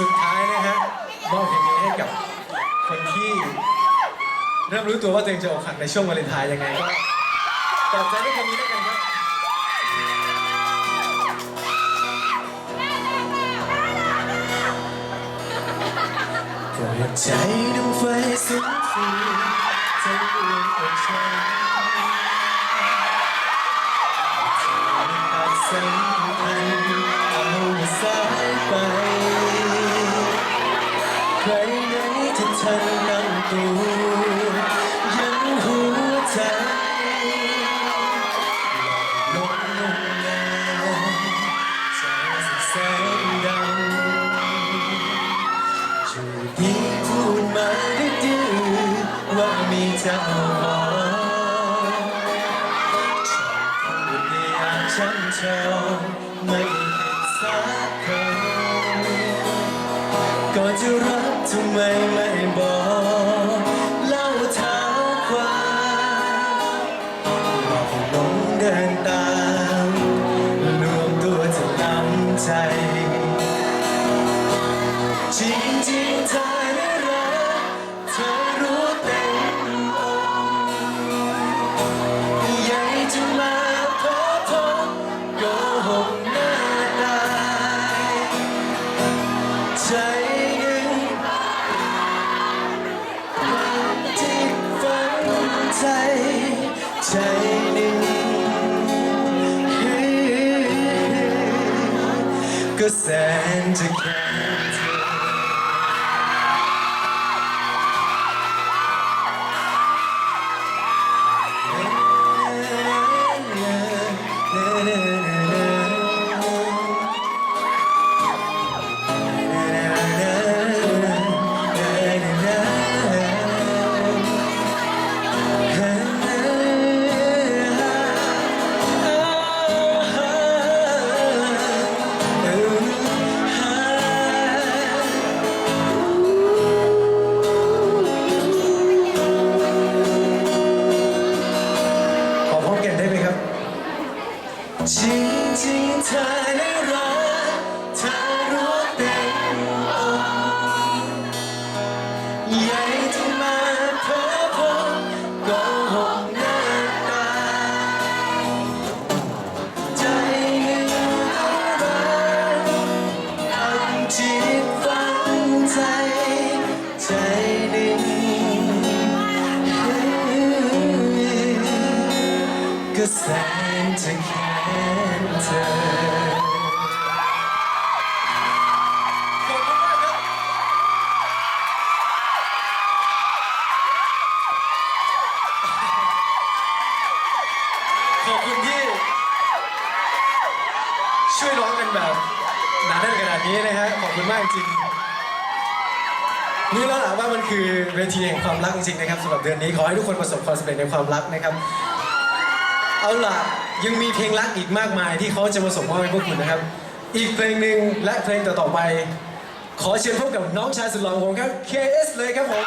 สุดท้ายนะฮะมอบเพลงนี้ให้กับคนที่ เริ่มรู้ตัวว่าตัวเองจะอกหักในช่วงวาเลนไทน์ยังไงก็ตอบใจด้วยคำนี้แล้วกันครับเปิดใจดวงไฟสูงสุดใจดวงอกฉันตัดสัมพัน ยู่พูดมาดื้อว่ามีเจ้าของชอบพูดในยามช้ำชองไม่เห็นสักคำก่อนจะรักทำไมไม่บอกเล่าเท้าความหลอกลงเดินตา ใจหนึ่ จริงจริงๆเธอได้รักเธอรู้เต็มอกใหญ่ที่มาพบพบก็หกหน้าตาใจหนึ่งก็รักอันจิตฝังใจ ใจหนึ่งก็แสนจะแค้น เธอขอบคุณมากครับขอบคุณที่ ช่วยร้องกันแบบหนาแน่นขนาดนี้นะฮะขอบคุณมากจริงนี่แล้วแหละว่ามันคือเวทีแห่งความรักจริงๆนะครับสำหรับเดือนนี้ขอให้ทุกคนประสบความสำเร็จในความรักนะครับ เอาล่ะ ยังมีเพลงรักอีกมากมายที่เขาจะมาส่งมอบให้พวกคุณนะครับ อีกเพลงหนึ่งและเพลงต่อๆไป ขอเชิญพบกับน้องชายสุดหล่อของผมครับ KS เลยครับผม